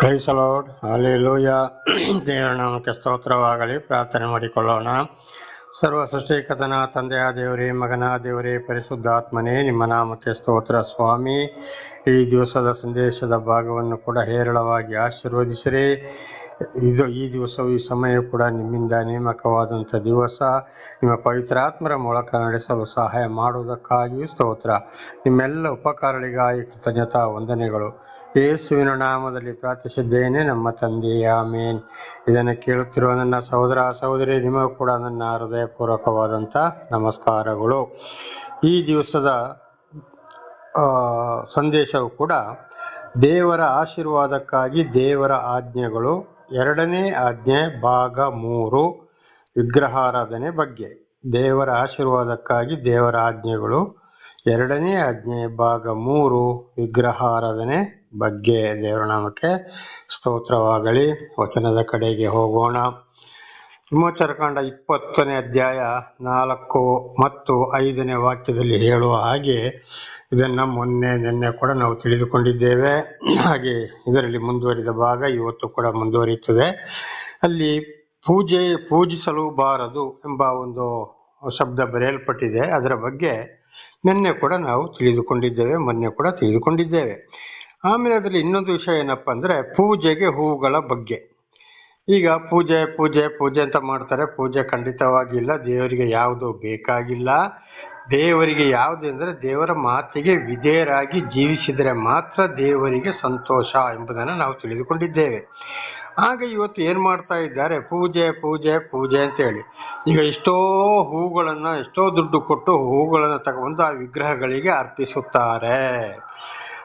ಕ್ರೈಸಲಾಡ್ hallelujah ದೇವರ ನಾಮಕ್ಕೆ ಸ್ತೋತ್ರವಾಗಲಿ. ಪ್ರಾರ್ಥನೆ ಮಾಡಿಕೊಳ್ಳೋಣ. ಸರ್ವ ಸೃಷ್ಟಿಕತನ ತಂದೆಯ ದೇವರೇ, ಮಗನ ದೇವರೇ, ಪರಿಶುದ್ಧಾತ್ಮನೇ, ನಿಮ್ಮ ನಾಮಕ್ಕೆ ಸ್ತೋತ್ರ ಸ್ವಾಮಿ. ಈ ದಿವಸದ ಸಂದೇಶದ ಭಾಗವನ್ನು ಕೂಡ ಹೇರಳವಾಗಿ ಆಶೀರ್ವದಿಸಿರಿ. ಇದು ಈ ದಿವಸವು ಈ ಸಮಯ ಕೂಡ ನಿಮ್ಮಿಂದ ನೇಮಕವಾದಂಥ ದಿವಸ. ನಿಮ್ಮ ಪವಿತ್ರಾತ್ಮರ ಮೂಲಕ ನಡೆಸಲು ಸಹಾಯ ಮಾಡುವುದಕ್ಕಾಗಿಯೂ ಸ್ತೋತ್ರ. ನಿಮ್ಮೆಲ್ಲ ಉಪಕಾರಗಳಿಗಾಗಿ ಕೃತಜ್ಞತಾ ವಂದನೆಗಳು. ಯೇಸುವಿನ ನಾಮದಲ್ಲಿ ಪ್ರಾರ್ಥಿಸಿದ್ದೇನೆ, ನಮ್ಮ ತಂದೆಯ ಮೇನ್ ಇದನ್ನು ಕೇಳುತ್ತಿರುವ ನನ್ನ ಸಹೋದರ ಸಹೋದರಿ, ನಿಮಗೂ ಕೂಡ ನನ್ನ ಹೃದಯಪೂರ್ವಕವಾದಂಥ ನಮಸ್ಕಾರಗಳು. ಈ ದಿವಸದ ಸಂದೇಶವು ಕೂಡ ದೇವರ ಆಶೀರ್ವಾದಕ್ಕಾಗಿ ದೇವರ ಆಜ್ಞೆಗಳು. ಎರಡನೇ ಆಜ್ಞೆ, ಭಾಗ ಮೂರು, ವಿಗ್ರಹಾರಾಧನೆ ಬಗ್ಗೆ. ದೇವರ ಆಶೀರ್ವಾದಕ್ಕಾಗಿ ದೇವರ ಆಜ್ಞೆಗಳು. ಎರಡನೇ ಆಜ್ಞೆ, ಭಾಗ ಮೂರು, ವಿಗ್ರಹಾರಾಧನೆ. ಬಗ್ಗೆ ದೇವರ ನಾಮಕ್ಕೆ ಸ್ತೋತ್ರವಾಗಲಿ. ವಚನದ ಕಡೆಗೆ ಹೋಗೋಣ. ವಿಮೋಚನಕಾಂಡ ಇಪ್ಪತ್ತನೇ ಅಧ್ಯಾಯ ನಾಲ್ಕು ಮತ್ತು ಐದನೇ ವಾಕ್ಯದಲ್ಲಿ ಹೇಳುವ ಹಾಗೆ ಇದನ್ನು ಮೊನ್ನೆ ನಿನ್ನೆ ಕೂಡ ನಾವು ತಿಳಿದುಕೊಂಡಿದ್ದೇವೆ. ಹಾಗೆ ಇದರಲ್ಲಿ ಮುಂದುವರಿದ ಭಾಗ ಇವತ್ತು ಕೂಡ ಮುಂದುವರಿಯುತ್ತದೆ. ಅಲ್ಲಿ ಪೂಜೆ ಪೂಜಿಸಲು ಬಾರದು ಎಂಬ ಒಂದು ಶಬ್ದ ಬರೆಯಲ್ಪಟ್ಟಿದೆ. ಅದರ ಬಗ್ಗೆ ನಿನ್ನೆ ಕೂಡ ನಾವು ತಿಳಿದುಕೊಂಡಿದ್ದೇವೆ, ಮೊನ್ನೆ ಕೂಡ ತಿಳಿದುಕೊಂಡಿದ್ದೇವೆ. ಆಮೇಲೆ ಅದರಲ್ಲಿ ಇನ್ನೊಂದು ವಿಷಯ ಏನಪ್ಪ ಅಂದರೆ ಪೂಜೆಗೆ ಹೂಗಳ ಬಗ್ಗೆ. ಈಗ ಪೂಜೆ ಪೂಜೆ ಪೂಜೆ ಅಂತ ಮಾಡ್ತಾರೆ. ಪೂಜೆ ಖಂಡಿತವಾಗಿಲ್ಲ ದೇವರಿಗೆ ಯಾವುದು ಬೇಕಾಗಿಲ್ಲ. ದೇವರಿಗೆ ಯಾವುದು ಅಂದರೆ ದೇವರ ಮಾತಿಗೆ ವಿಧೇಯರಾಗಿ ಜೀವಿಸಿದರೆ ಮಾತ್ರ ದೇವರಿಗೆ ಸಂತೋಷ ಎಂಬುದನ್ನು ನಾವು ತಿಳಿದುಕೊಂಡಿದ್ದೇವೆ. ಆಗ ಇವತ್ತು ಏನು ಮಾಡ್ತಾ ಇದ್ದಾರೆ? ಪೂಜೆ ಪೂಜೆ ಪೂಜೆ ಅಂತೇಳಿ. ಈಗ ಎಷ್ಟೋ ಹೂಗಳನ್ನು, ಎಷ್ಟೋ ದುಡ್ಡು ಕೊಟ್ಟು ಹೂಗಳನ್ನು ತಗೊಂಡು ಆ ವಿಗ್ರಹಗಳಿಗೆ ಅರ್ಪಿಸುತ್ತಾರೆ.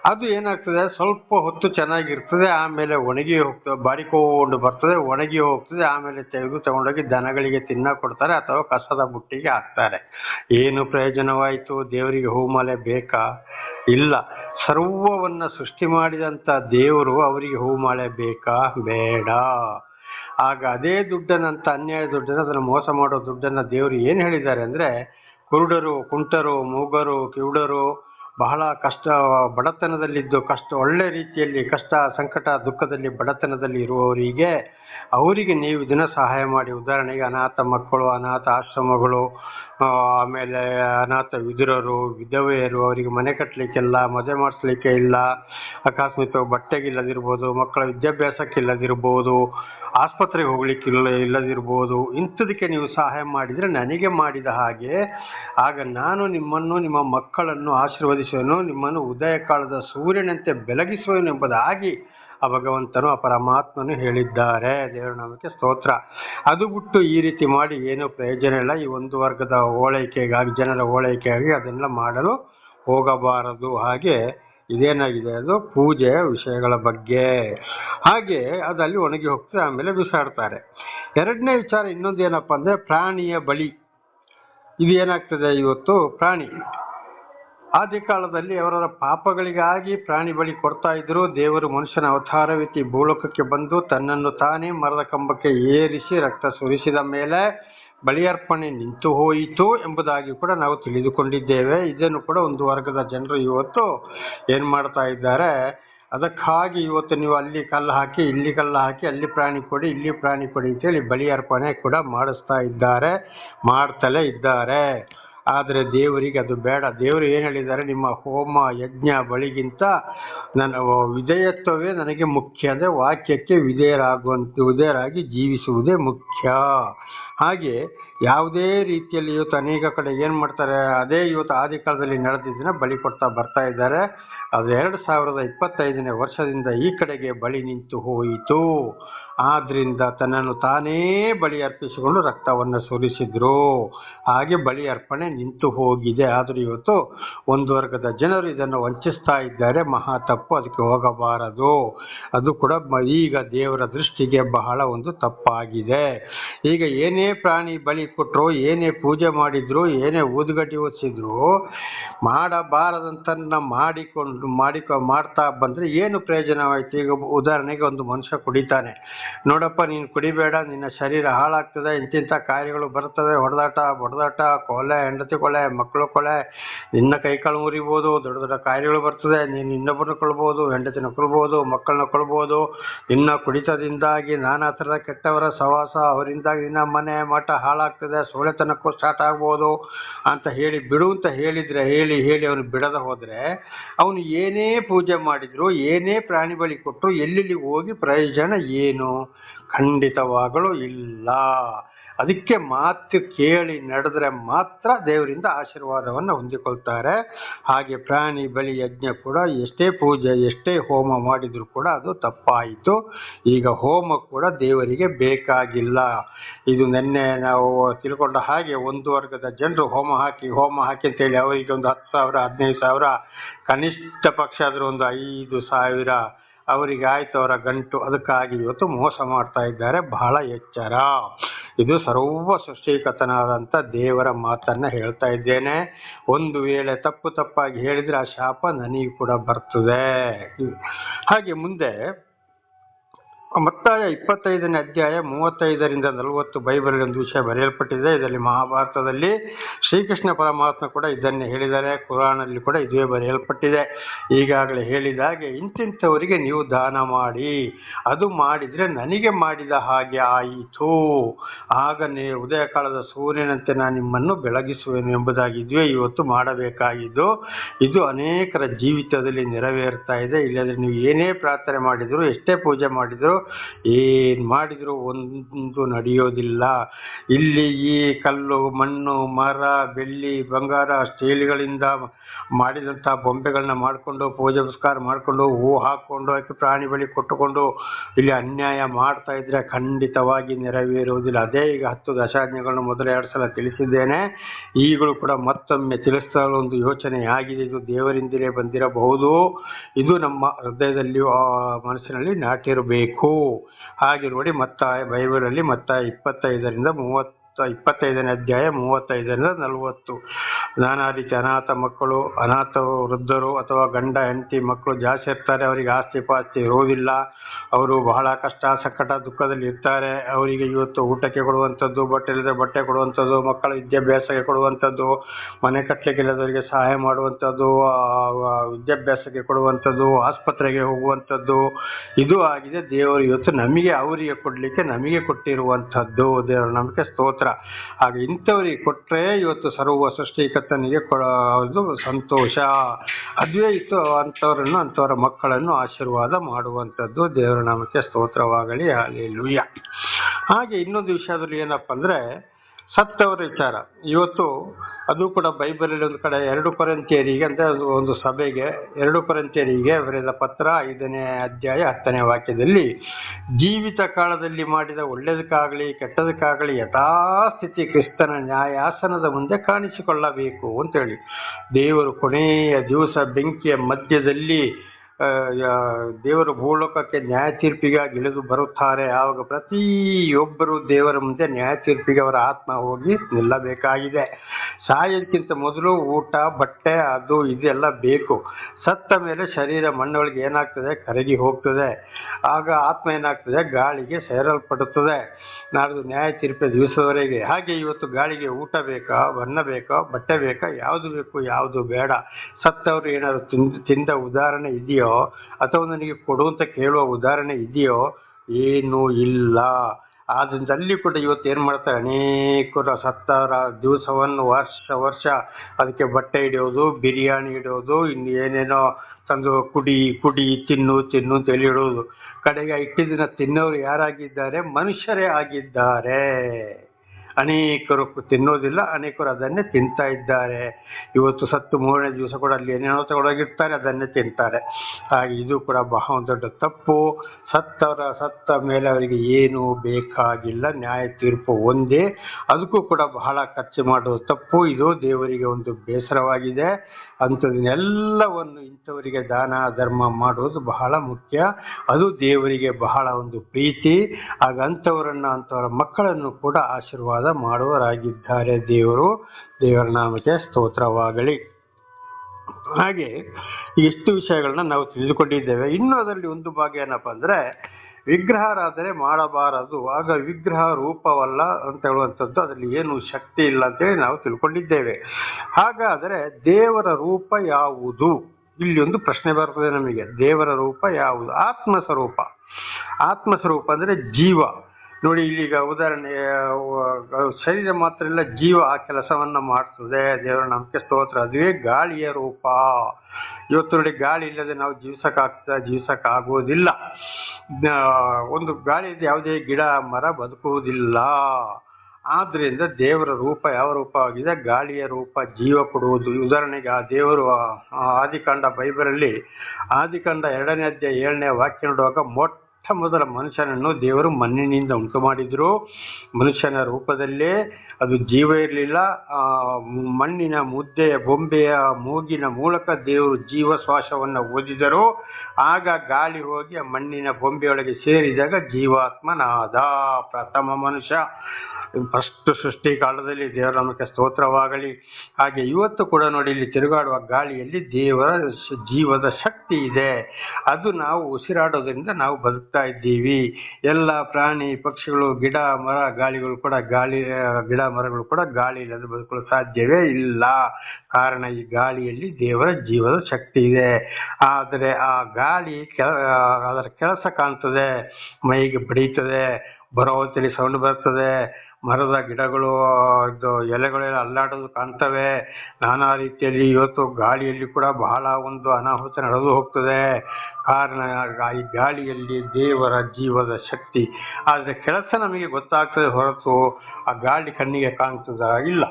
ಅದು ಏನಾಗ್ತದೆ, ಸ್ವಲ್ಪ ಹೊತ್ತು ಚೆನ್ನಾಗಿರ್ತದೆ, ಆಮೇಲೆ ಒಣಗಿ ಹೋಗ್ತದೆ ಬಾಡಿಕೊಂಡು ಬರ್ತದೆ, ಒಣಗಿ ಹೋಗ್ತದೆ, ಆಮೇಲೆ ತೆಗೆದು ತಗೊಂಡೋಗಿ ದನಗಳಿಗೆ ತಿನ್ನ ಕೊಡ್ತಾರೆ ಅಥವಾ ಕಸದ ಬುಟ್ಟಿಗೆ ಹಾಕ್ತಾರೆ. ಏನು ಪ್ರಯೋಜನವಾಯಿತು? ದೇವರಿಗೆ ಹೂಮಾಲೆ ಬೇಕಾ? ಇಲ್ಲ. ಸರ್ವವನ್ನ ಸೃಷ್ಟಿ ಮಾಡಿದಂತ ದೇವರು ಅವರಿಗೆ ಹೂಮಾಲೆ ಬೇಕಾ? ಬೇಡ. ಆಗ ಅದೇ ದುಡ್ಡನ್ನಂತ ಅನ್ಯಾಯ ದುಡ್ಡನ್ನು, ಅದನ್ನು ಮೋಸ ಮಾಡೋ ದುಡ್ಡನ್ನು ದೇವರು ಏನು ಹೇಳಿದ್ದಾರೆ ಅಂದ್ರೆ, ಕುರುಡರು, ಕುಂಟರು, ಮೂಗರು, ಕಿವುಡರು ಬಹಳ ಕಷ್ಟ, ಬಡತನದಲ್ಲಿದ್ದು ಕಷ್ಟ, ಒಳ್ಳೆ ರೀತಿಯಲ್ಲಿ ಕಷ್ಟ, ಸಂಕಟ, ದುಃಖದಲ್ಲಿ ಬಡತನದಲ್ಲಿ ಇರುವವರಿಗೆ, ಅವರಿಗೆ ನೀವು ದಿನ ಸಹಾಯ ಮಾಡಿ. ಉದಾಹರಣೆಗೆ ಅನಾಥ ಮಕ್ಕಳು, ಅನಾಥ ಆಶ್ರಮಗಳು ಆಮೇಲೆ ಅನಾಥ ವಿದುರರು ವಿಧವೆಯರು, ಅವರಿಗೆ ಮನೆ ಕಟ್ಟಲಿಕ್ಕಿಲ್ಲ ಮದುವೆ ಮಾಡಿಸ್ಲಿಕ್ಕೆ ಇಲ್ಲ ಅಕಸ್ಮಾತ್ ಬಟ್ಟೆಗಿಲ್ಲದಿರ್ಬೋದು, ಮಕ್ಕಳ ವಿದ್ಯಾಭ್ಯಾಸಕ್ಕಿಲ್ಲದಿರ್ಬೋದು, ಆಸ್ಪತ್ರೆಗೆ ಹೋಗ್ಲಿಕ್ಕೆ ಇಲ್ಲ ಇಲ್ಲದಿರ್ಬೋದು, ಇಂಥದಕ್ಕೆ ನೀವು ಸಹಾಯ ಮಾಡಿದರೆ ನನಗೆ ಮಾಡಿದ ಹಾಗೆ, ಆಗ ನಾನು ನಿಮ್ಮನ್ನು, ನಿಮ್ಮ ಮಕ್ಕಳನ್ನು ಆಶೀರ್ವದಿಸುವನು, ನಿಮ್ಮನ್ನು ಉದಯ ಕಾಲದ ಸೂರ್ಯನಂತೆ ಬೆಳಗಿಸುವನು ಎಂಬುದಾಗಿ ಆ ಭಗವಂತನು ಆ ಪರಮಾತ್ಮನು ಹೇಳಿದ್ದಾರೆ. ದೇವರ ನಾಮಕ್ಕೆ ಸ್ತೋತ್ರ. ಅದು ಬಿಟ್ಟು ಈ ರೀತಿ ಮಾಡಿ ಏನೂ ಪ್ರಯೋಜನ ಇಲ್ಲ. ಈ ಒಂದು ವರ್ಗದ ಓಲೈಕೆಗಾಗಿ, ಜನರ ಓಲೈಕೆಗಾಗಿ ಅದನ್ನೆಲ್ಲ ಮಾಡಲು ಹೋಗಬಾರದು. ಹಾಗೆ ಇದೇನಾಗಿದೆ ಅದು? ಪೂಜೆ ವಿಷಯಗಳ ಬಗ್ಗೆ. ಹಾಗೆ ಅದಲ್ಲಿ ಒಣಗಿ ಹೋಗ್ತದೆ, ಆಮೇಲೆ ಬಿಸಾಡ್ತಾರೆ. ಎರಡನೇ ವಿಚಾರ ಇನ್ನೊಂದು ಏನಪ್ಪ ಅಂದ್ರೆ ಪ್ರಾಣಿಯ ಬಳಿ ಇದು ಏನಾಗ್ತದೆ ಇವತ್ತು? ಪ್ರಾಣಿ. ಆದಿ ಕಾಲದಲ್ಲಿ ಅವರ ಪಾಪಗಳಿಗಾಗಿ ಪ್ರಾಣಿ ಬಳಿ ಕೊಡ್ತಾ ಇದ್ರು ದೇವರು ಮನುಷ್ಯನ ಅವತಾರವೆತ್ತಿ ಭೂಲೋಕಕ್ಕೆ ಬಂದು ತನ್ನನ್ನು ತಾನೇ ಮರದ ಕಂಬಕ್ಕೆ ಏರಿಸಿ ರಕ್ತ ಸುರಿಸಿದ ಮೇಲೆ ಬಲಿಯರ್ಪಣೆ ನಿಂತು ಹೋಯಿತು ಎಂಬುದಾಗಿ ಕೂಡ ನಾವು ತಿಳಿದುಕೊಂಡಿದ್ದೇವೆ. ಇದನ್ನು ಕೂಡ ಒಂದು ವರ್ಗದ ಜನರು ಇವತ್ತು ಏನ್ ಮಾಡ್ತಾ ಇದ್ದಾರೆ, ಅದಕ್ಕಾಗಿ ಇವತ್ತು ನೀವು ಅಲ್ಲಿ ಕಲ್ಲು ಹಾಕಿ, ಇಲ್ಲಿ ಕಲ್ಲು ಹಾಕಿ, ಅಲ್ಲಿ ಪ್ರಾಣಿ ಕೊಡಿ, ಇಲ್ಲಿ ಪ್ರಾಣಿ ಕೊಡಿ ಅಂತೇಳಿ ಬಲಿ ಅರ್ಪಣೆ ಕೂಡ ಮಾಡಿಸ್ತಾ ಇದ್ದಾರೆ, ಮಾಡ್ತಲೇ ಇದ್ದಾರೆ. ಆದರೆ ದೇವರಿಗೆ ಅದು ಬೇಡ. ದೇವರು ಏನು ಹೇಳಿದ್ದಾರೆ? ನಿಮ್ಮ ಹೋಮ ಯಜ್ಞ ಬಳಿಗಿಂತ ನನ್ನ ವಿಧೇಯತ್ವವೇ ನನಗೆ ಮುಖ್ಯ. ಅಂದರೆ ವಾಕ್ಯಕ್ಕೆ ವಿಧೇಯರಾಗುವಂತ, ವಿಧೇಯರಾಗಿ ಜೀವಿಸುವುದೇ ಮುಖ್ಯ. ಹಾಗೆ ಯಾವುದೇ ರೀತಿಯಲ್ಲಿ ಇವತ್ತು ಅನೇಕ ಕಡೆ ಏನು ಮಾಡ್ತಾರೆ? ಅದೇ ಇವತ್ತು ಆದಿ ಕಾಲದಲ್ಲಿ ನಡೆದಿದ್ದನ್ನ ಬಲಿ ಕೊಡ್ತಾ ಬರ್ತಾ ಇದ್ದಾರೆ. ಅದು ಎರಡು ಸಾವಿರದ ಇಪ್ಪತ್ತೈದನೇ ವರ್ಷದಿಂದ ಈ ಕಡೆಗೆ ಬಳಿ ನಿಂತು ಹೋಯಿತು. ಆದ್ರಿಂದ ತನ್ನನ್ನು ತಾನೇ ಬಲಿ ಅರ್ಪಿಸಿಕೊಂಡು ರಕ್ತವನ್ನು ಸುರಿಸಿದ್ರು. ಹಾಗೆ ಬಲಿ ಅರ್ಪಣೆ ನಿಂತು ಹೋಗಿದೆ. ಆದರೂ ಇವತ್ತು ಒಂದು ವರ್ಗದ ಜನರು ಇದನ್ನು ವಂಚಿಸ್ತಾ ಇದ್ದಾರೆ. ಮಹಾ ತಪ್ಪು, ಅದಕ್ಕೆ ಹೋಗಬಾರದು. ಅದು ಕೂಡ ಈಗ ದೇವರ ದೃಷ್ಟಿಗೆ ಬಹಳ ಒಂದು ತಪ್ಪಾಗಿದೆ. ಈಗ ಏನೇ ಪ್ರಾಣಿ ಬಲಿ ಕೊಟ್ಟರು ಏನೇ ಪೂಜೆ ಮಾಡಿದ್ರು, ಏನೇ ಊದುಗಡ್ಡಿ ಓದಿಸಿದ್ರು ಮಾಡಬಾರದಂತನ್ನ ಮಾಡಿಕೊಂಡು, ಮಾಡಿಕೊ, ಮಾಡ್ತಾ ಬಂದರೆ ಏನು ಪ್ರಯೋಜನವಾಯಿತು? ಈಗ ಉದಾಹರಣೆಗೆ ಒಂದು ಮನುಷ್ಯ ಕುಡಿತಾನೆ. ನೋಡಪ್ಪ, ನೀನು ಕುಡಿಬೇಡ, ನಿನ್ನ ಶರೀರ ಹಾಳಾಗ್ತದೆ, ಇಂತಿಂಥ ಕಾರ್ಯಗಳು ಬರ್ತದೆ ಹೊಡೆದಾಟ, ಬಡದಾಟ, ಕೊಲೆ, ಹೆಂಡತಿ ಕೊಲೆ, ಮಕ್ಕಳು ಕೊಲೆ, ನಿನ್ನ ಕೈಕಾಲು ಮುರಿಬೋದು, ದೊಡ್ಡ ದೊಡ್ಡ ಕಾರ್ಯಗಳು ಬರ್ತದೆ, ನೀನು ಇನ್ನೊಬ್ಬರನ್ನ ಕೊಳ್ಬೋದು ಹೆಂಡತಿನ ಕೊಳ್ಬೋದು ಮಕ್ಕಳನ್ನ ಕೊಳ್ಬೋದು ನಿನ್ನ ಕುಡಿತದಿಂದಾಗಿ ನಾನಾ ಥರದ ಕೆಟ್ಟವರ ಸವಾಸ ಅವರಿಂದಾಗಿ ನಿನ್ನ ಮನೆ ಮಠ ಹಾಳಾಗ್ತದೆ, ಸೋಳೆತನಕ್ಕೂ ಸ್ಟಾರ್ಟ್ ಆಗ್ಬೋದು ಅಂತ ಹೇಳಿ ಬಿಡು ಅಂತ ಹೇಳಿದ್ರೆ, ಹೇಳಿ ಹೇಳಿ ಅವನು ಬಿಡದ ಹೋದರೆ, ಅವನು ಏನೇ ಪೂಜೆ ಮಾಡಿದ್ರು, ಏನೇ ಪ್ರಾಣಿ ಬಳಿ ಕೊಟ್ಟರು, ಎಲ್ಲೆಲ್ಲಿ ಹೋಗಿ ಪ್ರಯೋಜನ ಏನು? ಖಂಡಿತವಾಗಲೂ ಇಲ್ಲ. ಅದಕ್ಕೆ ಮಾತು ಕೇಳಿ ನಡೆದ್ರೆ ಮಾತ್ರ ದೇವರಿಂದ ಆಶೀರ್ವಾದವನ್ನು ಹೊಂದಿಕೊಳ್ತಾರೆ. ಹಾಗೆ ಪ್ರಾಣಿ, ಬಲಿ, ಯಜ್ಞ ಕೂಡ ಎಷ್ಟೇ ಪೂಜೆ, ಎಷ್ಟೇ ಹೋಮ ಮಾಡಿದರೂ ಕೂಡ ಅದು ತಪ್ಪಾಯಿತು. ಈಗ ಹೋಮ ಕೂಡ ದೇವರಿಗೆ ಬೇಕಾಗಿಲ್ಲ. ಇದು ನಿನ್ನೆ ನಾವು ತಿಳ್ಕೊಂಡ ಹಾಗೆ ಒಂದು ವರ್ಗದ ಜನರು ಹೋಮ ಹಾಕಿ ಹೋಮ ಹಾಕಿ ಅಂತೇಳಿ ಅವರಿಗೆ ಒಂದು ಹತ್ತು ಸಾವಿರ, ಹದಿನೈದು ಸಾವಿರ, ಕನಿಷ್ಠ ಪಕ್ಷ ಆದರೂ ಒಂದು ಐದು ಸಾವಿರ ಅವರಿಗೆ ಆಯ್ತು, ಅವರ ಗಂಟು ಅದಕ್ಕಾಗಿ ಇವತ್ತು ಮೋಸ ಮಾಡ್ತಾ ಇದ್ದಾರೆ. ಬಹಳ ಎಚ್ಚರ. ಇದು ಸರ್ವ ಸೃಷ್ಟಿಕತನಾದಂತ ದೇವರ ಮಾತನ್ನ ಹೇಳ್ತಾ ಇದ್ದೇನೆ. ಒಂದು ವೇಳೆ ತಪ್ಪು ತಪ್ಪಾಗಿ ಹೇಳಿದ್ರೆ ಆ ಶಾಪ ನನಗೆ ಕೂಡ ಬರ್ತದೆ. ಹಾಗೆ ಮುಂದೆ ಮತ್ತಾಯ ಇಪ್ಪತ್ತೈದನೇ ಅಧ್ಯಾಯ ಮೂವತ್ತೈದರಿಂದ ನಲವತ್ತು ಬೈಬಲ್ ಒಂದು ವಿಷಯ ಬರೆಯಲ್ಪಟ್ಟಿದೆ. ಇದರಲ್ಲಿ ಮಹಾಭಾರತದಲ್ಲಿ ಶ್ರೀಕೃಷ್ಣ ಪರಮಾತ್ಮ ಕೂಡ ಇದನ್ನೇ ಹೇಳಿದ್ದಾರೆ. ಕುರಾನಲ್ಲಿ ಕೂಡ ಇದುವೇ ಬರೆಯಲ್ಪಟ್ಟಿದೆ. ಈಗಾಗಲೇ ಹೇಳಿದಾಗೆ ಇಂತಿಂಥವರಿಗೆ ನೀವು ದಾನ ಮಾಡಿ, ಅದು ಮಾಡಿದರೆ ನನಗೆ ಮಾಡಿದ ಹಾಗೆ ಆಯಿತು. ಆಗ ನೀವು ಉದಯ ಕಾಲದ ಸೂರ್ಯನಂತೆ ನಾನು ನಿಮ್ಮನ್ನು ಬೆಳಗಿಸುವೆನು ಎಂಬುದಾಗಿದ್ವಿ ಇವತ್ತು ಮಾಡಬೇಕಾಗಿದ್ದು, ಇದು ಅನೇಕರ ಜೀವಿತದಲ್ಲಿ ನೆರವೇರ್ತಾ ಇದೆ. ಇಲ್ಲದ್ರೆ ನೀವು ಏನೇ ಪ್ರಾರ್ಥನೆ ಮಾಡಿದರೂ, ಎಷ್ಟೇ ಪೂಜೆ ಮಾಡಿದ್ರು ಏನ್ ಮಾಡಿದ್ರು ಒಂದು ನಡೆಯೋದಿಲ್ಲ. ಇಲ್ಲಿ ಈ ಕಲ್ಲು ಮಣ್ಣು ಮರ ಬೆಳ್ಳಿ ಬಂಗಾರ ಸ್ಟೀಲ್ಗಳಿಂದ ಮಾಡಿದಂಥ ಬೊಂಬೆಗಳನ್ನ ಮಾಡಿಕೊಂಡು, ಪೂಜೆ ಪುರಸ್ಕಾರ ಮಾಡಿಕೊಂಡು, ಹೂ ಹಾಕ್ಕೊಂಡು ಅದಕ್ಕೆ ಪ್ರಾಣಿ ಬಳಿ ಕೊಟ್ಟುಕೊಂಡು ಇಲ್ಲಿ ಅನ್ಯಾಯ ಮಾಡ್ತಾ ಇದ್ರೆ ಖಂಡಿತವಾಗಿ ನೆರವೇರುವುದಿಲ್ಲ. ಅದೇ ಈಗ ಹತ್ತು ದಶಾಜ್ಞೆಗಳನ್ನು ಮೊದಲು ಎರಡು ಸಲ ತಿಳಿಸಿದ್ದೇನೆ. ಈಗಲೂ ಕೂಡ ಮತ್ತೊಮ್ಮೆ ತಿಳಿಸ್ತಾ ಒಂದು ಯೋಚನೆ ಆಗಿದೆ. ಇದು ದೇವರಿಂದಲೇ ಬಂದಿರಬಹುದು. ಇದು ನಮ್ಮ ಹೃದಯದಲ್ಲಿ ಮನಸ್ಸಿನಲ್ಲಿ ನಾಟಿರಬೇಕು. ಹಾಗೆ ನೋಡಿ ಮತ್ತ ಬೈಬಲಲ್ಲಿ ಮತ್ತ ಇಪ್ಪತ್ತೈದರಿಂದ ಮೂವತ್ತ ಇಪ್ಪತ್ತೈದನೇ ಅಧ್ಯಾಯ, ಮೂವತ್ತೈದರಿಂದ ನಲವತ್ತು. ನಾನಾ ರೀತಿ ಅನಾಥ ಮಕ್ಕಳು, ಅನಾಥ ವೃದ್ಧರು ಅಥವಾ ಗಂಡ, ಹೆಂಡತಿ ಮಕ್ಕಳು ಜಾಸ್ತಿ ಇರ್ತಾರೆ, ಅವರಿಗೆ ಆಸ್ತಿ ಪಾಸ್ತಿ ಇರುವುದಿಲ್ಲ. ಅವರು ಬಹಳ ಕಷ್ಟ, ಸಂಕಟ, ದುಃಖದಲ್ಲಿ ಇರ್ತಾರೆ. ಅವರಿಗೆ ಇವತ್ತು ಊಟಕ್ಕೆ ಕೊಡುವಂಥದ್ದು, ಬಟ್ಟೆ ಇಲ್ಲದೆ ಬಟ್ಟೆ ಕೊಡುವಂಥದ್ದು, ಮಕ್ಕಳ ವಿದ್ಯಾಭ್ಯಾಸಕ್ಕೆ ಕೊಡುವಂಥದ್ದು, ಮನೆ ಕಟ್ಟಲಿಕ್ಕೆ ಇಲ್ಲದವರಿಗೆ ಸಹಾಯ ಮಾಡುವಂಥದ್ದು ವಿದ್ಯಾಭ್ಯಾಸಕ್ಕೆ ಕೊಡುವಂಥದ್ದು, ಆಸ್ಪತ್ರೆಗೆ ಹೋಗುವಂಥದ್ದು. ಇದು ಆಗಿದೆ ದೇವರು ಇವತ್ತು ನಮಗೆ, ಅವರಿಗೆ ಕೊಡಲಿಕ್ಕೆ ನಮಗೆ ಕೊಟ್ಟಿರುವಂಥದ್ದು. ದೇವರ ನಂಬಿಕೆ ಸ್ತೋತ್ರ ಹಾಗೆ ಇಂಥವ್ರಿಗೆ ಕೊಟ್ಟರೆ ಇವತ್ತು ಸರ್ವ ಸೃಷ್ಟಿಕರ್ತನಿಗೆ ಕೊಡೋದು ಸಂತೋಷ. ಅದುವೇ ಇತ್ತು ಅಂಥವ್ರನ್ನು, ಅಂಥವರ ಮಕ್ಕಳನ್ನು ಆಶೀರ್ವಾದ ಮಾಡುವಂಥದ್ದು. ದೇವರ ನಾಮಕ್ಕೆ ಸ್ತೋತ್ರವಾಗಲಿ. ಹಾಲೆಲೂಯ ಹಾಗೆ ಇನ್ನೊಂದು ವಿಷಯದಲ್ಲಿ ಏನಪ್ಪ ಅಂದರೆ ಸತ್ತವರ ವಿಚಾರ. ಇವತ್ತು ಅದು ಕೂಡ ಬೈಬಲಲ್ಲಿ ಒಂದು ಕಡೆ ಎರಡು ಪರಂಚೇರಿಗೆ ಅಂತ ಅದು ಒಂದು ಸಭೆಗೆ ಎರಡು ಪರಂಚೇರಿಗೆ ಬರೆದ ಪತ್ರ ಐದನೇ ಅಧ್ಯಾಯ ಹತ್ತನೇ ವಾಕ್ಯದಲ್ಲಿ, ಜೀವಿತ ಕಾಲದಲ್ಲಿ ಮಾಡಿದ ಒಳ್ಳೆಯದಕ್ಕಾಗಲಿ ಕೆಟ್ಟದಕ್ಕಾಗಲಿ ಯಥಾಸ್ಥಿತಿ ಕ್ರಿಸ್ತನ ನ್ಯಾಯಾಸನದ ಮುಂದೆ ಕಾಣಿಸಿಕೊಳ್ಳಬೇಕು ಅಂತೇಳಿ. ದೇವರು ಕೊನೆಯ ದಿವಸ ಬೆಂಕಿಯ ಮಧ್ಯದಲ್ಲಿ ದೇವರು ಭೂಲೋಕಕ್ಕೆ ನ್ಯಾಯ ತೀರ್ಪಿಗಾಗಿ ಇಳಿದು ಬರುತ್ತಾರೆ. ಆವಾಗ ಪ್ರತಿಯೊಬ್ಬರು ದೇವರ ಮುಂದೆ ನ್ಯಾಯ ತೀರ್ಪಿಗೆ ಅವರ ಆತ್ಮ ಹೋಗಿ ನಿಲ್ಲಬೇಕಾಗಿದೆ. ಸಾಯೋದಕ್ಕಿಂತ ಮೊದಲು ಊಟ, ಬಟ್ಟೆ, ಅದು, ಇದೆಲ್ಲ ಬೇಕು. ಸತ್ತ ಮೇಲೆ ಶರೀರ ಮಣ್ಣೊಳಗೆ ಏನಾಗ್ತದೆ? ಕರಗಿ ಹೋಗ್ತದೆ. ಆಗ ಆತ್ಮ ಏನಾಗ್ತದೆ? ಗಾಳಿಗೆ ಸೇರಲ್ಪಡುತ್ತದೆ. ನಾಡ್ದು ನ್ಯಾಯ ತೀರ್ಪೆ ದಿವಸದವರೆಗೆ. ಹಾಗೆ ಇವತ್ತು ಗಾಳಿಗೆ ಊಟ ಬೇಕಾ ಬಣ್ಣ ಬೇಕಾ, ಬಟ್ಟೆ ಬೇಕಾ, ಯಾವುದು ಬೇಕು, ಯಾವುದು ಬೇಡ. ಸತ್ತವರು ಏನಾದರೂ ತಿಂದ ತಿಂದ ಉದಾಹರಣೆ ಇದೆಯೋ, ಅಥವಾ ನನಗೆ ಕೊಡು ಅಂತ ಕೇಳುವ ಉದಾಹರಣೆ ಇದೆಯೋ, ಏನೂ ಇಲ್ಲ. ಆದ್ರಿಂದ ಅಲ್ಲಿ ಕೂಡ ಇವತ್ತು ಏನು ಮಾಡ್ತಾರೆ, ಅನೇಕರ ಸತ್ತಾರ, ದಿವಸವನ್ನು ವರ್ಷ ವರ್ಷ ಅದಕ್ಕೆ ಬಟ್ಟೆ ಹಿಡಿಯೋದು, ಬಿರಿಯಾನಿ ಇಡೋದು ಇನ್ನು ಏನೇನೋ ತಂದು ಕುಡಿ ಕುಡಿ, ತಿನ್ನು ತಿನ್ನು ಅಂತ ಹೇಳಿ ಇಡೋದು ಕಡೆಗೆ ಆ ಇಟ್ಟಿದ ತಿನ್ನೋರು ಯಾರಾಗಿದ್ದಾರೆ? ಮನುಷ್ಯರೇ ಆಗಿದ್ದಾರೆ. ಅನೇಕರು ತಿನ್ನೋದಿಲ್ಲ, ಅನೇಕರು ಅದನ್ನೇ ತಿಂತಾ ಇದ್ದಾರೆ. ಇವತ್ತು ಸತ್ತು ಮೂರನೇ ದಿವಸ ಕೂಡ ಅಲ್ಲಿ ಏನೇನೋ ತಗೊಳಗಿರ್ತಾರೆ ಅದನ್ನೇ ತಿಂತಾರೆ. ಹಾಗೆ ಇದು ಕೂಡ ಬಹಳ ದೊಡ್ಡ ತಪ್ಪು. ಸತ್ತವರ, ಸತ್ತ ಮೇಲೆ ಅವರಿಗೆ ಏನು ಬೇಕಾಗಿಲ್ಲ. ನ್ಯಾಯ ತೀರ್ಪು ಒಂದೇ. ಅದಕ್ಕೂ ಕೂಡ ಬಹಳ ಖರ್ಚು ಮಾಡೋದು ತಪ್ಪು. ಇದು ದೇವರಿಗೆ ಒಂದು ಬೇಸರವಾಗಿದೆ. ಅಂಥದನ್ನೆಲ್ಲವನ್ನು ಇಂಥವರಿಗೆ ದಾನ, ಧರ್ಮ ಮಾಡುವುದು ಬಹಳ ಮುಖ್ಯ. ಅದು ದೇವರಿಗೆ ಬಹಳ ಒಂದು ಪ್ರೀತಿ. ಆಗ ಅಂಥವರನ್ನು, ಅಂಥವರ ಮಕ್ಕಳನ್ನು ಕೂಡ ಆಶೀರ್ವಾದ ಮಾಡುವರಾಗಿದ್ದಾರೆ ದೇವರು. ದೇವರ ನಾಮಕ್ಕೆ ಸ್ತೋತ್ರವಾಗಲಿ. ಹಾಗೆ, ಇಷ್ಟು ವಿಷಯಗಳನ್ನ ನಾವು ತಿಳಿದುಕೊಂಡಿದ್ದೇವೆ. ಇನ್ನು ಅದರಲ್ಲಿ ಒಂದು ಭಾಗ ಏನಪ್ಪ ಅಂದ್ರೆ ವಿಗ್ರಹಾರಾಧನೆ ಮಾಡಬಾರದು. ಆಗ ವಿಗ್ರಹ ರೂಪವಲ್ಲ ಅಂತ ಹೇಳುವಂಥದ್ದು ಅದರಲ್ಲಿ ಏನು ಶಕ್ತಿ ಇಲ್ಲ ಅಂತೇಳಿ ನಾವು ತಿಳ್ಕೊಂಡಿದ್ದೇವೆ. ಹಾಗಾದರೆ ದೇವರ ರೂಪ ಯಾವುದು? ಇಲ್ಲಿ ಒಂದು ಪ್ರಶ್ನೆ ಬರ್ತದೆ ನಮಗೆ. ದೇವರ ರೂಪ ಯಾವುದು? ಆತ್ಮ ಸ್ವರೂಪ ಆತ್ಮ ಸ್ವರೂಪ ಅಂದರೆ ಜೀವ. ನೋಡಿ ಇಲ್ಲಿಗ ಉದಾಹರಣೆ ಶರೀರ ಮಾತ್ರ ಇಲ್ಲ, ಜೀವ ಆ ಕೆಲಸವನ್ನು ಮಾಡ್ತದೆ. ದೇವರ ನಮಗೆ ಸ್ತೋತ್ರ, ಅದುವೇ ಗಾಳಿಯ ರೂಪ. ಇವತ್ತು ನೋಡಿ, ಗಾಳಿ ಇಲ್ಲದೆ ನಾವು ಜೀವಿಸಕ್ಕಾಗ್ತದೆ ಜೀವಿಸಕ್ಕಾಗೋದಿಲ್ಲ. ಒಂದು ಗಾಳಿ ಯಾವುದೇ ಗಿಡ, ಮರ ಬದುಕುವುದಿಲ್ಲ. ಆದ್ದರಿಂದ ದೇವರ ರೂಪ ಯಾವ ರೂಪವಾಗಿದೆ ಗಾಳಿಯ ರೂಪ, ಜೀವ ಕೊಡುವುದು. ಉದಾಹರಣೆಗೆ ಆ ದೇವರು ಆದಿಕಾಂಡ ಬೈಬಲಲ್ಲಿ, ಆದಿಕಾಂಡ ಎರಡನೇ ಅಧ್ಯಾಯ ಏಳನೇ ವಾಕ್ಯ ನೋಡುವಾಗ ಮೊಟ್ಟ ಮೊದಲ ಮನುಷ್ಯನನ್ನು ದೇವರು ಮಣ್ಣಿನಿಂದ ಉಂಟು ಮಾಡಿದ್ರು ಮನುಷ್ಯನ ರೂಪದಲ್ಲೇ ಅದು ಜೀವ ಇರಲಿಲ್ಲ. ಮಣ್ಣಿನ ಮುದ್ದೆಯ ಬೊಂಬೆಯ ಮೂಗಿನ ಮೂಲಕ ದೇವರು ಜೀವ ಶ್ವಾಸವನ್ನು ಓದಿದರು. ಆಗ ಗಾಳಿ ಹೋಗಿ ಆ ಮಣ್ಣಿನ ಬೊಂಬೆಯೊಳಗೆ ಸೇರಿದಾಗ ಜೀವಾತ್ಮನಾದ ಪ್ರಥಮ ಮನುಷ್ಯ. ಫಸ್ಟ್ ಸೃಷ್ಟಿ ಕಾಲದಲ್ಲಿ ದೇವರ ನಮಗೆ ಸ್ತೋತ್ರವಾಗಲಿ. ಹಾಗೆ ಇವತ್ತು ಕೂಡ ನೋಡಿ, ಇಲ್ಲಿ ತಿರುಗಾಡುವ ಗಾಳಿಯಲ್ಲಿ ದೇವರ ಜೀವದ ಶಕ್ತಿ ಇದೆ. ಅದು ನಾವು ಉಸಿರಾಡೋದ್ರಿಂದ ನಾವು ಬದುಕ್ತಾ ಇದ್ದೀವಿ. ಎಲ್ಲ ಪ್ರಾಣಿ, ಪಕ್ಷಿಗಳು, ಗಿಡ, ಮರ, ಗಾಳಿಗಳು ಕೂಡ ಗಾಳಿ, ಗಿಡ, ಮರಗಳು ಕೂಡ ಗಾಳಿ ಇಲ್ಲದೆ ಬದುಕಲು ಸಾಧ್ಯವೇ ಇಲ್ಲ. ಕಾರಣ ಈ ಗಾಳಿಯಲ್ಲಿ ದೇವರ ಜೀವದ ಶಕ್ತಿ ಇದೆ. ಆದರೆ ಆ ಗಾಳಿ ಅದರ ಕೆಲಸ ಕಾಣ್ತದೆ. ಮೈಗೆ ಬಡೀತದೆ. ಬರೋ ಹೊತ್ತಲ್ಲಿ ಸೌಂಡ್ ಬರ್ತದೆ. ಮರದ ಗಿಡಗಳು, ಇದು ಎಲೆಗಳೆಲ್ಲ ಅಲ್ಲಾಡೋದು ಕಾಣ್ತವೆ. ನಾನಾ ರೀತಿಯಲ್ಲಿ ಇವತ್ತು ಗಾಳಿಯಲ್ಲಿ ಕೂಡ ಬಹಳ ಒಂದು ಅನಾಹುತ ನಡೆದು ಹೋಗ್ತದೆ. ಕಾರಣ ಈ ಗಾಳಿಯಲ್ಲಿ ದೇವರ ಜೀವದ ಶಕ್ತಿ. ಆದರೆ ಕೆಲಸ ನಮಗೆ ಗೊತ್ತಾಗ್ತದೆ ಹೊರತು ಆ ಗಾಳಿ ಕಣ್ಣಿಗೆ ಕಾಣ್ತದ ಇಲ್ಲ.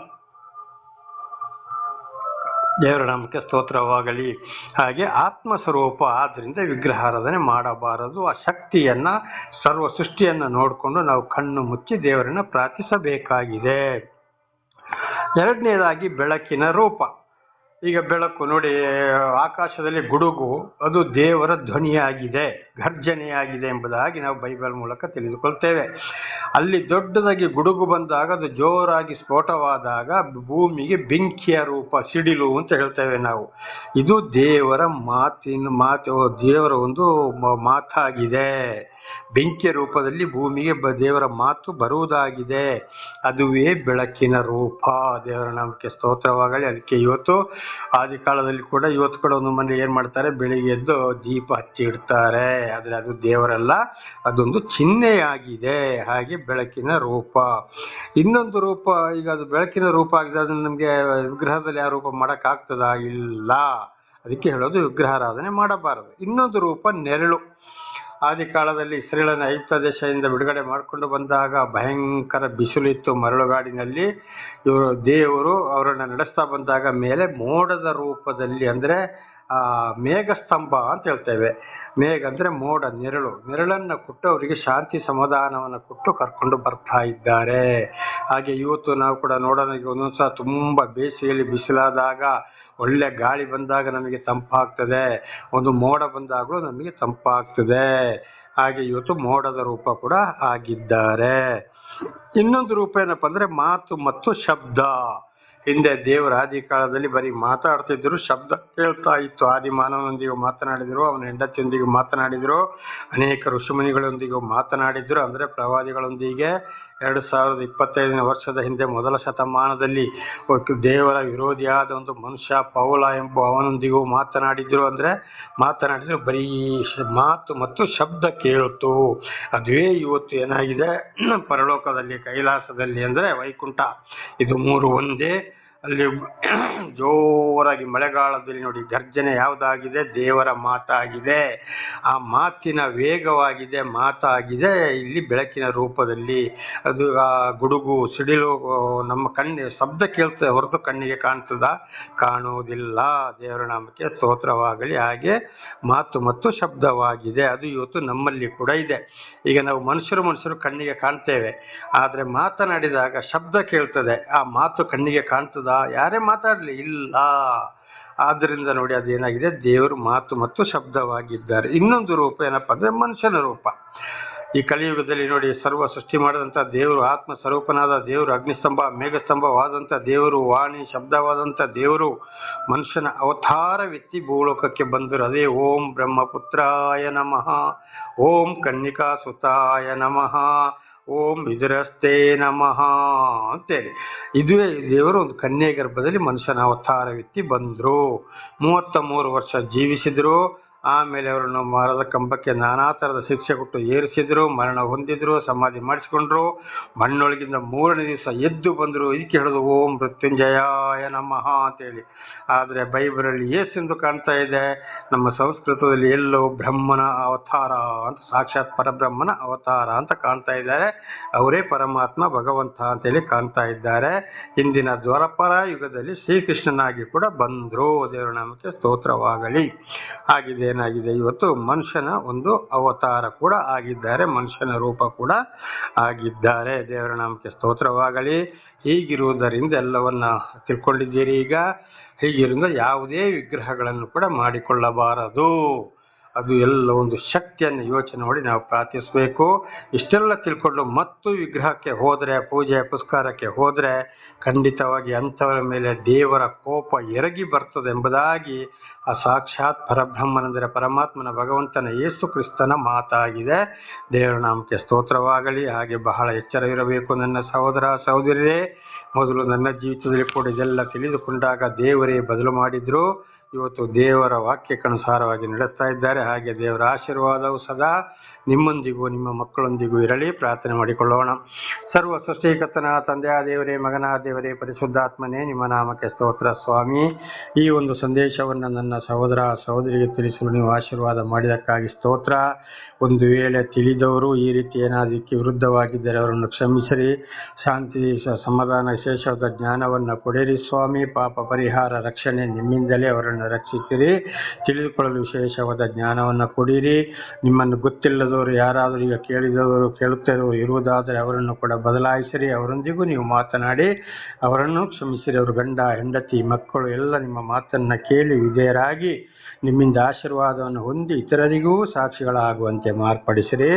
ದೇವರ ನಾಮಕ್ಕೆ ಸ್ತೋತ್ರವಾಗಲಿ. ಹಾಗೆ ಆತ್ಮ ಸ್ವರೂಪ ಆದ್ರಿಂದ ವಿಗ್ರಹಾರಾಧನೆ ಮಾಡಬಾರದು. ಆ ಶಕ್ತಿಯನ್ನ, ಸರ್ವ ಸೃಷ್ಟಿಯನ್ನ ನೋಡಿಕೊಂಡು ನಾವು ಕಣ್ಣು ಮುಚ್ಚಿ ದೇವರನ್ನ ಪ್ರಾರ್ಥಿಸಬೇಕಾಗಿದೆ. ಎರಡನೇದಾಗಿ ಬೆಳಕಿನ ರೂಪ. ಈಗ ಬೆಳಕು ನೋಡಿ, ಆಕಾಶದಲ್ಲಿ ಗುಡುಗು, ಅದು ದೇವರ ಧ್ವನಿಯಾಗಿದೆ ಗರ್ಜನೆಯಾಗಿದೆ ಎಂಬುದಾಗಿ ನಾವು ಬೈಬಲ್ ಮೂಲಕ ತಿಳಿದುಕೊಳ್ತೇವೆ. ಅಲ್ಲಿ ದೊಡ್ಡದಾಗಿ ಗುಡುಗು ಬಂದಾಗ, ಅದು ಜೋರಾಗಿ ಸ್ಫೋಟವಾದಾಗ ಭೂಮಿಗೆ ಬೆಂಕಿಯ ರೂಪ, ಸಿಡಿಲು ಅಂತ ಹೇಳ್ತೇವೆ ನಾವು. ಇದು ದೇವರ ಮಾತಿನ ಮಾತು, ದೇವರ ಒಂದು ಮಾತಾಗಿದೆ. ಬೆಂಕಿಯ ರೂಪದಲ್ಲಿ ಭೂಮಿಗೆ ದೇವರ ಮಾತು ಬರುವುದಾಗಿದೆ. ಅದುವೇ ಬೆಳಕಿನ ರೂಪ. ದೇವರ ನಾಮಕ್ಕೆ ಸ್ತೋತ್ರವಾಗಲಿ. ಅದಕ್ಕೆ ಇವತ್ತು ಆದಿ ಕಾಲದಲ್ಲಿ ಕೂಡ ಇವತ್ತು ಕೂಡ ಒಂದು ಮನೆ ಏನ್ ಮಾಡ್ತಾರೆ? ಬೆಳಿಗ್ಗೆ ಎದ್ದು ದೀಪ ಹಚ್ಚಿ ಇಡ್ತಾರೆ. ಆದ್ರೆ ಅದು ದೇವರಲ್ಲ, ಅದೊಂದು ಚಿಹ್ನೆಯಾಗಿದೆ. ಹಾಗೆ ಬೆಳಕಿನ ರೂಪ. ಇನ್ನೊಂದು ರೂಪ, ಈಗ ಅದು ಬೆಳಕಿನ ರೂಪ ಆಗಿದೆ ಅದನ್ನ ನಮ್ಗೆ ವಿಗ್ರಹದಲ್ಲಿ ಆ ರೂಪ ಮಾಡಕ್ ಆಗ್ತದಾ ಇಲ್ಲ. ಅದಕ್ಕೆ ಹೇಳೋದು ವಿಗ್ರಹಾರಾಧನೆ ಮಾಡಬಾರದು. ಇನ್ನೊಂದು ರೂಪ ನೆರಳು. ಆದಿ ಕಾಲದಲ್ಲಿ ಇಸ್ರೇಲನ್ನು ಐಪ್ತ ದೇಶದಿಂದ ಬಿಡುಗಡೆ ಮಾಡಿಕೊಂಡು ಬಂದಾಗ ಭಯಂಕರ ಬಿಸಿಲಿತ್ತು ಮರಳುಗಾಡಿನಲ್ಲಿ. ಇವರು ದೇವರು ಅವರನ್ನು ನಡೆಸ್ತಾ ಬಂದಾಗ ಮೇಲೆ ಮೋಡದ ರೂಪದಲ್ಲಿ ಅಂದ್ರೆ ಮೇಘಸ್ತಂಭ ಅಂತ ಹೇಳ್ತೇವೆ. ಮೇಘ ಅಂದರೆ ಮೋಡ, ನೆರಳು. ನೆರಳನ್ನು ಕೊಟ್ಟು ಅವರಿಗೆ ಶಾಂತಿ ಸಮಾಧಾನವನ್ನು ಕೊಟ್ಟು ಕರ್ಕೊಂಡು ಬರ್ತಾ ಇದ್ದಾರೆ. ಹಾಗೆ ಇವತ್ತು ನಾವು ಕೂಡ ನೋಡೋಣ, ಈಗ ಒಂದೊಂದ್ಸಲ ತುಂಬಾ ಬೇಸಿಗೆಯಲ್ಲಿ ಬಿಸಿಲಾದಾಗ, ಒಳ್ಳೆ ಗಾಳಿ ಬಂದಾಗ ನಮಗೆ ತಂಪಾಗ್ತದೆ. ಒಂದು ಮೋಡ ಬಂದಾಗಲೂ ನಮಗೆ ತಂಪಾಗ್ತದೆ. ಹಾಗೆ ಇವತ್ತು ಮೋಡದ ರೂಪ ಕೂಡ ಆಗಿದ್ದಾರೆ. ಇನ್ನೊಂದು ರೂಪ ಏನಪ್ಪ ಅಂದರೆ ಮಾತು ಮತ್ತು ಶಬ್ದ. ಹಿಂದೆ ದೇವರ ಆದಿ ಕಾಲದಲ್ಲಿ ಬರೀ ಮಾತಾಡ್ತಿದ್ರು, ಶಬ್ದ ಕೇಳ್ತಾ ಇತ್ತು. ಆದಿ ಮಾನವನೊಂದಿಗೆ ಮಾತನಾಡಿದ್ರು, ಅವನ ಹೆಂಡತಿಯೊಂದಿಗೆ ಮಾತನಾಡಿದ್ರು, ಅನೇಕ ಋಷಿಮುನಿಗಳೊಂದಿಗೂ ಮಾತನಾಡಿದ್ರು. ಅಂದ್ರೆ ಪ್ರವಾದಿಗಳೊಂದಿಗೆ ಎರಡು ಸಾವಿರದ ಇಪ್ಪತ್ತೈದನೇ ವರ್ಷದ ಹಿಂದೆ ಮೊದಲ ಶತಮಾನದಲ್ಲಿ ದೇವರ ವಿರೋಧಿಯಾದ ಒಂದು ಮನುಷ್ಯ ಪೌಲ ಎಂಬ ಅವನೊಂದಿಗೂ ಮಾತನಾಡಿದ್ರು ಅಂದ್ರೆ ಮಾತನಾಡಿದ್ರು ಬರೀ ಮಾತು ಮತ್ತು ಶಬ್ದ ಕೇಳುತ್ತು ಅದುವೇ ಇವತ್ತು ಏನಾಗಿದೆ? ಪರಲೋಕದಲ್ಲಿ, ಕೈಲಾಸದಲ್ಲಿ ಅಂದ್ರೆ ವೈಕುಂಠ. ಇದು ಮೂರು ಒಂದೇ ಅಲ್ಲಿ ಜೋರಾಗಿ ಮಳೆಗಾಲದಲ್ಲಿ ನೋಡಿ ಗರ್ಜನೆ ಯಾವುದಾಗಿದೆ? ದೇವರ ಮಾತಾಗಿದೆ. ಆ ಮಾತಿನ ವೇಗವಾಗಿದೆ, ಮಾತಾಗಿದೆ. ಇಲ್ಲಿ ಬೆಳಕಿನ ರೂಪದಲ್ಲಿ ಅದು ಆ ಗುಡುಗು ಸಿಡಿಲು ನಮ್ಮ ಕಣ್ಣಿ, ಶಬ್ದ ಕೇಳ್ತದೆ, ಹೊರತು ಕಣ್ಣಿಗೆ ಕಾಣ್ತದ? ಕಾಣುವುದಿಲ್ಲ. ದೇವರ ನಾಮಕ್ಕೆ ಸ್ತೋತ್ರವಾಗಲಿ. ಹಾಗೆ ಮಾತು ಮತ್ತು ಶಬ್ದವಾಗಿದೆ. ಅದು ಇವತ್ತು ನಮ್ಮಲ್ಲಿ ಕೂಡ ಇದೆ. ಈಗ ನಾವು ಮನುಷ್ಯರು ಮನುಷ್ಯರು ಕಣ್ಣಿಗೆ ಕಾಣ್ತೇವೆ. ಆದರೆ ಮಾತನಾಡಿದಾಗ ಶಬ್ದ ಕೇಳ್ತದೆ. ಆ ಮಾತು ಕಣ್ಣಿಗೆ ಕಾಣ್ತದ? ಯಾರೇ ಮಾತಾಡಲಿ, ಇಲ್ಲ. ಆದ್ದರಿಂದ ನೋಡಿ ಅದೇನಾಗಿದೆ? ದೇವರು ಮಾತು ಮತ್ತು ಶಬ್ದವಾಗಿದ್ದಾರೆ. ಇನ್ನೊಂದು ರೂಪ ಏನಪ್ಪ ಅಂದ್ರೆ ಮನುಷ್ಯನ ರೂಪ. ಈ ಕಲಿಯುಗದಲ್ಲಿ ನೋಡಿ ಸರ್ವ ಸೃಷ್ಟಿ ಮಾಡಿದಂಥ ದೇವರು ಆತ್ಮ ಸ್ವರೂಪನಾದ ದೇವರು, ಅಗ್ನಿಸ್ತಂಭ ಮೇಘಸ್ತಂಭವಾದಂಥ ದೇವರು, ವಾಣಿ ಶಬ್ದವಾದಂಥ ದೇವರು, ಮನುಷ್ಯನ ಅವತಾರವೆತ್ತಿ ಭೂಲೋಕಕ್ಕೆ ಬಂದರು. ಅದೇ ಓಂ ಬ್ರಹ್ಮಪುತ್ರಾಯ ನಮಃ, ಓಂ ಕನ್ನಿಕಾ ಸುತಾಯ ನಮಃ. ಓಂ ವಿದುರಸ್ತೆ ನಮಃ ಅಂತೇಳಿ. ಇದುವೇ ದೇವರು ಒಂದು ಕನ್ಯೆ ಗರ್ಭದಲ್ಲಿ ಮನುಷ್ಯನ ಅವತಾರವೆತ್ತಿ ಬಂದರು. ಮೂವತ್ತ ಮೂರು ವರ್ಷ ಜೀವಿಸಿದ್ರು. ಆಮೇಲೆ ಅವರನ್ನು ಮರದ ಕಂಬಕ್ಕೆ ನಾನಾ ಥರದ ಶಿಕ್ಷೆ ಕೊಟ್ಟು ಏರಿಸಿದ್ರು, ಮರಣ ಹೊಂದಿದ್ರು, ಸಮಾಧಿ ಮಾಡಿಸ್ಕೊಂಡ್ರು. ಮಣ್ಣೊಳಗಿಂದ ಮೂರನೇ ದಿವಸ ಎದ್ದು ಬಂದರು, ಇದಕ್ಕೆ ಹೇಳೋದು, ಓಂ ಮೃತ್ಯುಂಜಯಾಯ ನಮಃ ಅಂತೇಳಿ. ಆದರೆ ಬೈಬಲಲ್ಲಿ ಏಸೆಂದು ಕಾಣ್ತಾ ಇದೆ, ನಮ್ಮ ಸಂಸ್ಕೃತದಲ್ಲಿ ಎಲ್ಲೋ ಬ್ರಹ್ಮನ ಅವತಾರ ಅಂತ, ಸಾಕ್ಷಾತ್ ಪರಬ್ರಹ್ಮನ ಅವತಾರ ಅಂತ ಕಾಣ್ತಾ ಇದ್ದಾರೆ. ಅವರೇ ಪರಮಾತ್ಮ, ಭಗವಂತ ಅಂತೇಳಿ ಕಾಣ್ತಾ ಇದ್ದಾರೆ. ಇಂದಿನ ದ್ವಾರಪರ ಯುಗದಲ್ಲಿ ಶ್ರೀಕೃಷ್ಣನಾಗಿ ಕೂಡ ಬಂದರು, ದೇವರ ನಾಮಕ್ಕೆ ಸ್ತೋತ್ರವಾಗಲಿ. ಆಗಿದೆ ಏನಾಗಿದೆ? ಇವತ್ತು ಮನುಷ್ಯನ ಒಂದು ಅವತಾರ ಕೂಡ ಆಗಿದ್ದಾರೆ, ಮನುಷ್ಯನ ರೂಪ ಕೂಡ ಆಗಿದ್ದಾರೆ. ದೇವರ ನಾಮಕ್ಕೆ ಸ್ತೋತ್ರವಾಗಲಿ. ಹೀಗಿರುವುದರಿಂದ ಎಲ್ಲವನ್ನ ತಿಳ್ಕೊಂಡಿದ್ದೀರಿ ಈಗ. ಹೀಗಿರಿಂದ ಯಾವುದೇ ವಿಗ್ರಹಗಳನ್ನು ಕೂಡ ಮಾಡಿಕೊಳ್ಳಬಾರದು. ಅದು ಎಲ್ಲ ಒಂದು ಶಕ್ತಿಯನ್ನು ಯೋಚನೆ ಮಾಡಿ ನಾವು ಪ್ರಾರ್ಥಿಸಬೇಕು. ಇಷ್ಟೆಲ್ಲ ತಿಳ್ಕೊಂಡು ಮತ್ತು ವಿಗ್ರಹಕ್ಕೆ ಹೋದರೆ, ಪೂಜೆ ಪುಸ್ಕಾರಕ್ಕೆ ಹೋದರೆ ಖಂಡಿತವಾಗಿ ಅಂಥವರ ಮೇಲೆ ದೇವರ ಕೋಪ ಎರಗಿ ಬರ್ತದೆ ಎಂಬುದಾಗಿ ಆ ಸಾಕ್ಷಾತ್ ಪರಬ್ರಹ್ಮನೆಂದರೆ ಪರಮಾತ್ಮನ ಭಗವಂತನ ಯೇಸು ಕ್ರಿಸ್ತನ ಮಾತಾಗಿದೆ. ದೇವರ ನಾಮಕ್ಕೆ ಸ್ತೋತ್ರವಾಗಲಿ. ಹಾಗೆ ಬಹಳ ಎಚ್ಚರವಿರಬೇಕು ನನ್ನ ಸಹೋದರ, ಸಹೋದರಿಯರೇ. ಮೊದಲು ನನ್ನ ಜೀವಿತದಲ್ಲಿ ಕೂಡ ಇದೆಲ್ಲ ತಿಳಿದುಕೊಂಡಾಗ ದೇವರೇ ಬದಲು ಮಾಡಿದ್ರು. ಇವತ್ತು ದೇವರ ವಾಕ್ಯಕ್ಕನುಸಾರವಾಗಿ ನಡೆಸ್ತಾ ಇದ್ದಾರೆ. ಹಾಗೆ ದೇವರ ಆಶೀರ್ವಾದವು ಸದಾ ನಿಮ್ಮೊಂದಿಗೂ, ನಿಮ್ಮ ಮಕ್ಕಳೊಂದಿಗೂ ಇರಲಿ, ಪ್ರಾರ್ಥನೆ ಮಾಡಿಕೊಳ್ಳೋಣ. ಸರ್ವ ಸೃಷ್ಟಿಕರ್ತನ, ತಂದೆಯ ದೇವರೇ, ಮಗನ ದೇವರೇ, ಪರಿಶುದ್ಧಾತ್ಮನೇ, ನಿಮ್ಮ ನಾಮಕ್ಕೆ ಸ್ತೋತ್ರ, ಸ್ವಾಮಿ. ಈ ಒಂದು ಸಂದೇಶವನ್ನು ನನ್ನ ಸಹೋದರ, ಸಹೋದರಿಗೆ ತಿಳಿಸಲು ನೀವು ಆಶೀರ್ವಾದ ಮಾಡಿದಕ್ಕಾಗಿ ಸ್ತೋತ್ರ. ಒಂದು ವೇಳೆ ತಿಳಿದವರು ಈ ರೀತಿ ಏನಾದಕ್ಕೆ ವಿರುದ್ಧವಾಗಿದ್ದರೆ ಅವರನ್ನು ಕ್ಷಮಿಸಿರಿ. ಶಾಂತಿ, ಸಮಾಧಾನ, ವಿಶೇಷವಾದ ಜ್ಞಾನವನ್ನು ಕೊಡಿರಿ ಸ್ವಾಮಿ. ಪಾಪ ಪರಿಹಾರ, ರಕ್ಷಣೆ ನಿಮ್ಮಿಂದಲೇ ಅವರನ್ನು ರಕ್ಷಿಸಿರಿ. ತಿಳಿದುಕೊಳ್ಳಲು ವಿಶೇಷವಾದ ಜ್ಞಾನವನ್ನು ಕೊಡಿರಿ. ನಿಮ್ಮನ್ನು ಗೊತ್ತಿಲ್ಲದವರು ಯಾರಾದರೂ ಈಗ ಕೇಳಿದವರು, ಕೇಳುತ್ತಿರುವ ಇರುವುದಾದರೆ ಅವರನ್ನು ಕೂಡ ಬದಲಾಯಿಸಿರಿ. ಅವರೊಂದಿಗೂ ನೀವು ಮಾತನಾಡಿ, ಅವರನ್ನು ಕ್ಷಮಿಸಿರಿ. ಅವರು ಗಂಡ, ಹೆಂಡತಿ, ಮಕ್ಕಳು, ಎಲ್ಲ ನಿಮ್ಮ ಮಾತನ್ನು ಕೇಳಿ ವಿಧೇಯರಾಗಿ ನಿಮ್ಮಿಂದ ಆಶೀರ್ವಾದವನ್ನು ಹೊಂದಿ ಇತರರಿಗೂ ಸಾಕ್ಷಿಗಳಾಗುವಂತೆ ಮಾರ್ಪಡಿಸಿರಿ.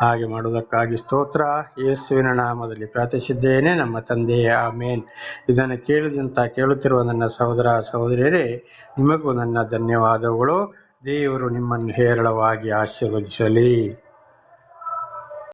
ಹಾಗೆ ಮಾಡುವುದಕ್ಕಾಗಿ ಸ್ತೋತ್ರ. ಯೇಸುವಿನ ನಾಮದಲ್ಲಿ ಪ್ರಾರ್ಥಿಸಿದ್ದೇನೆ. ನಮ್ಮ ತಂದೆಯ ಮೇನ್ ಇದನ್ನು ಕೇಳಿದಂತ ಕೇಳುತ್ತಿರುವ ನನ್ನ ಸಹೋದರ ಸಹೋದರಿಯರೇ, ನಿಮಗೂ ನನ್ನ ಧನ್ಯವಾದಗಳು. ದೇವರು ನಿಮ್ಮನ್ನು ಹೇರಳವಾಗಿ ಆಶೀರ್ವದಿಸಲಿ.